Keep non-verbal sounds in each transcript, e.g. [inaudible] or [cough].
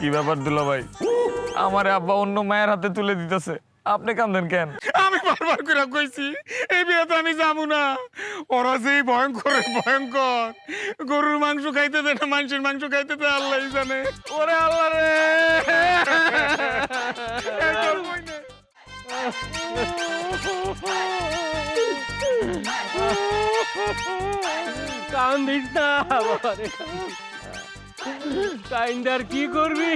কি ব্যাপার দুলা ভাই? আমার আব্বা অন্য মায়ের হাতে তুলে দিতেছে। আপনি কান্দেন কেন? আমি বারবার করে কইছি এই বিয়েতে আমি যাব না। ওরা যেই ভয়ঙ্কর ভয়ঙ্কর। গরুর মাংস খাইতে দে না মানুষের মাংস খাইতে দে আল্লাহ জানে। ওরে আল্লাহ রে। কান্দিস না বাবারে কাইন্ডার কি করবি?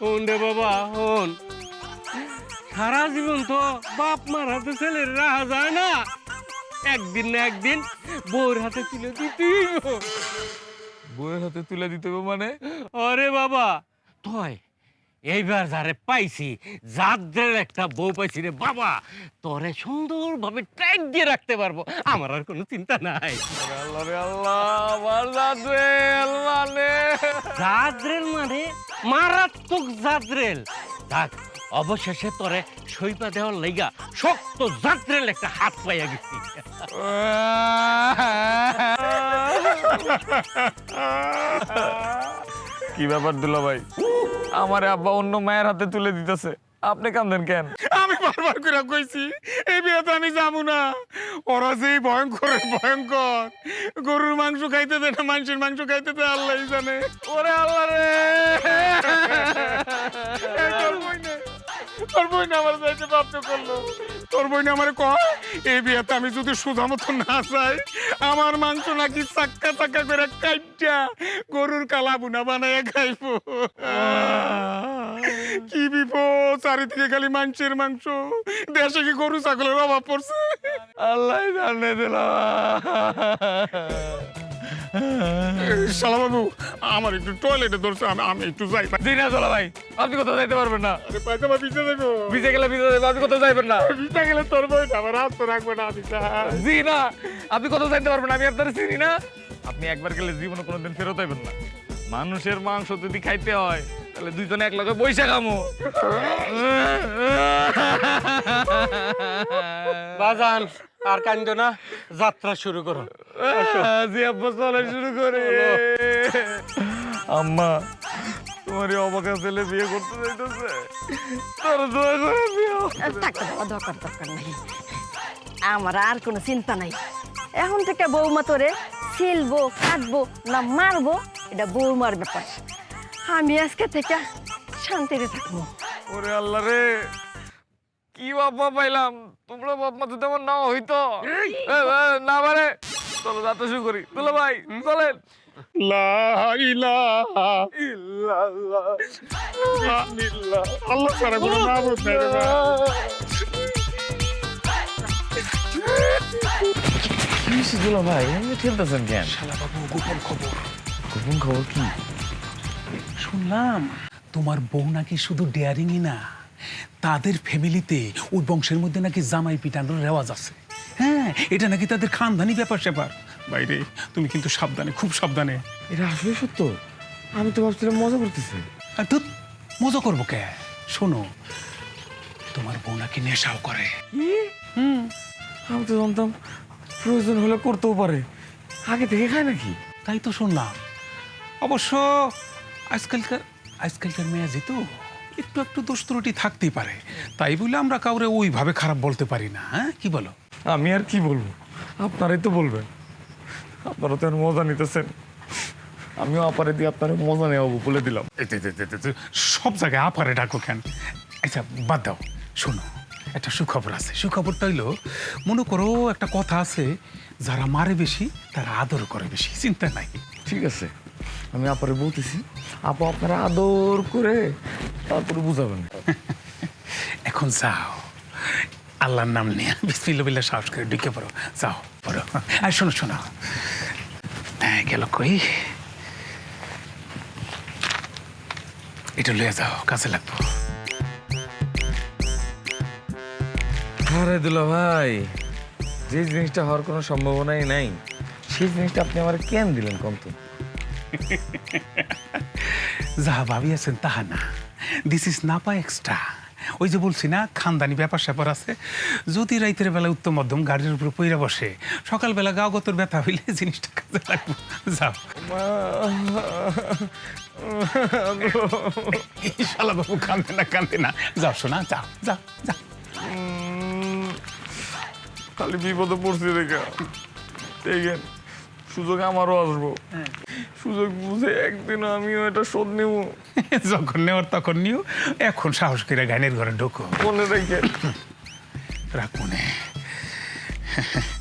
হন রে বাবা হন। সারা জীবন তো বাপ মার হাতে ছেলের রাহা যায় না। একদিন না একদিন বউর হাতে তুলে দিতেই হবে। বউয়ের হাতে তুলে দিতে হবে মানে? আরে বাবা তুই এইবার যারে পাইছি যাদের একটা বউ পাইছি রে বাবা। তোরে সুন্দরভাবে টাইট দিয়ে রাখতে পারব, আমার আর কোনো চিন্তা নাই। জাদরেল মানে মারাত্মক জাদ্রেল দেখ অবশেষে তোরে সইপা দেওয়ার লাইগা শক্ত জাদ্রেল একটা হাত পাইয়া গেছি। কি ব্যাপার দুলা ভাই আমার আব্বা অন্য মায়ের হাতে তুলে দিতেছে। আপনি কান্দেন কেন? আমি বারবার করে কইছি এই বিয়েতে আমি যাব না। ওরা যেই ভয়ঙ্কর ভয়ঙ্কর। গরুর মাংস খাইতে দে না মানুষের মাংস খাইতে দে আল্লাহ জানে। ওরে আল্লাহ রে! তোর বই না আমার যাইতে বাধ্য করল। তোর বই না আমার কয়? এই বিয়েতে আমি যদি সোজা মতো না যাই আমার মাংস নাকি চাক্কা চাক্কা করে কাইটা গরুর কালা বুনা বানায় খাইব। কি বিপদ, চারিদিকে খালি মাংসের মাংস। দেশে কি গরু ছাগলের অভাব পড়ছে? আল্লাহ জানে দিলাম। [laughs] শালা বাবু আমার একটু টয়লেটে ধরছে আমি আমি একটু যাই জি না চলা ভাই আপনি কোথাও যাইতে পারবেন না। ভিজে ভিজে গেলে ভিজে যাবে আপনি কোথাও যাইবেন না। ভিজে গেলে তোর বই আমার হাত তো রাখবে না আমি জি না আপনি কোথাও যাইতে পারবেন আমি আপনার চিনি না। আপনি একবার গেলে জীবনে কোনোদিন ফেরত আইবেন না। মানুষের মাংস যদি খাইতে হয় তাহলে দুইজনে এক লগে বৈশা খামো। [laughs] বাজান আর কান্দ না যাত্রা শুরু করো। জি আব্বা চলা শুরু করে। আম্মা তোমার এই অবাকা ছেলে বিয়ে করতে যাইতেছে। তোর দোয়া করে দিও। টাকা দেওয়া দরকার দরকার নাই। আমার আর কোনো চিন্তা নাই। এখন থেকে বৌমা তোরে ছিলবো কাটবো না মারবো এটা বৌমার ব্যাপার। আমি আজকে থেকে শান্তিতে থাকব। ওরে আল্লাহ রে। কি বাপ্পা পাইলাম? তোমরা বাপ্পা তো তেমন না হইতো। না পারে চলো যাতে শুরু করি। তুলো ভাই চলেন। আল্লাহ কোনো। ভাই। এমনি খেলতেছেন কেন? শালাবাবু গোপন খবর। গোপন খবর কি? শুনলাম তোমার বউ নাকি শুধু ডেয়ারিংই না। তাদের ফ্যামিলিতে ওই বংশের মধ্যে নাকি জামাই পিটানোর রেওয়াজ আছে। হ্যাঁ এটা নাকি তাদের খানদানি ব্যাপার স্যাপার। বাইরে তুমি কিন্তু সাবধানে খুব সাবধানে। এটা আসলে সত্য? আমি তো ভাবছিলাম মজা করতেছি। আর তো মজা করব কে? শোনো তোমার বউ নাকি নেশাও করে। আমি তো জানতাম প্রয়োজন হলে করতেও পারে। আগে থেকে খায় নাকি? তাই তো শুনলাম। অবশ্য আজকালকার আজকালকার মেয়ে যেত একটু একটু দোষ ত্রুটি থাকতেই পারে। তাই বলে আমরা কাউরে ওইভাবে খারাপ বলতে পারি না হ্যাঁ? কি বলো? আমি আর কি বলব? আপনারাই তো বলবেন। আপনারা তো মজা নিতেছেন। আমিও আপারে দিয়ে আপনার মজা নেওয়া বলে দিলাম। সব জায়গায় আপারে ডাকো কেন? আচ্ছা বাদ দাও। শোনো একটা সুখবর আছে। সুখবরটা হইল মনে করো একটা কথা আছে যারা মারে বেশি তারা আদর করে বেশি। চিন্তা নাই। ঠিক আছে আমি আপারে বলতেছি আপা আপনারা আদর করে তারপরে বুঝাবেন। এখন যাও। আল্লাহর নাম নিয়ে বিসমিল্লা সাহস করে ঢুকে পড়ো। যাও পড়ো। আর শোনো শোনো। হ্যাঁ গেল কই? এটা লয়ে যাও কাজে লাগবো। আরে দুলা ভাই যে জিনিসটা হওয়ার কোনো সম্ভাবনাই নাই সেই জিনিসটা আপনি আমার কেন দিলেন কম তো যাহা ভাবিয়াছেন তাহা না। দিস ইজ নাপা এক্সট্রা ওই যে বলছি না খানদানি ব্যাপার স্যাপার আছে। যদি রাইতের বেলা উত্তম মধ্যম গাড়ির উপর পইরা বসে সকালবেলা গাও গতর ব্যথা হইলে জিনিসটা কাজে লাগবে। যাও। শালা বাবু কান্দে না কান্দে না। যাও শোনা যাও যাও যাও। খালি বিপদে পড়ছি দেখা। সুযোগ আমারও আসব। সুযোগ বুঝে একদিন আমিও এটা শোধ নেব। [laughs] যখন নেওয়ার তখন নিও এখন সাহস করে গানের ঘরে ঢোকো। মনে রেখে। রাখ মনে [laughs]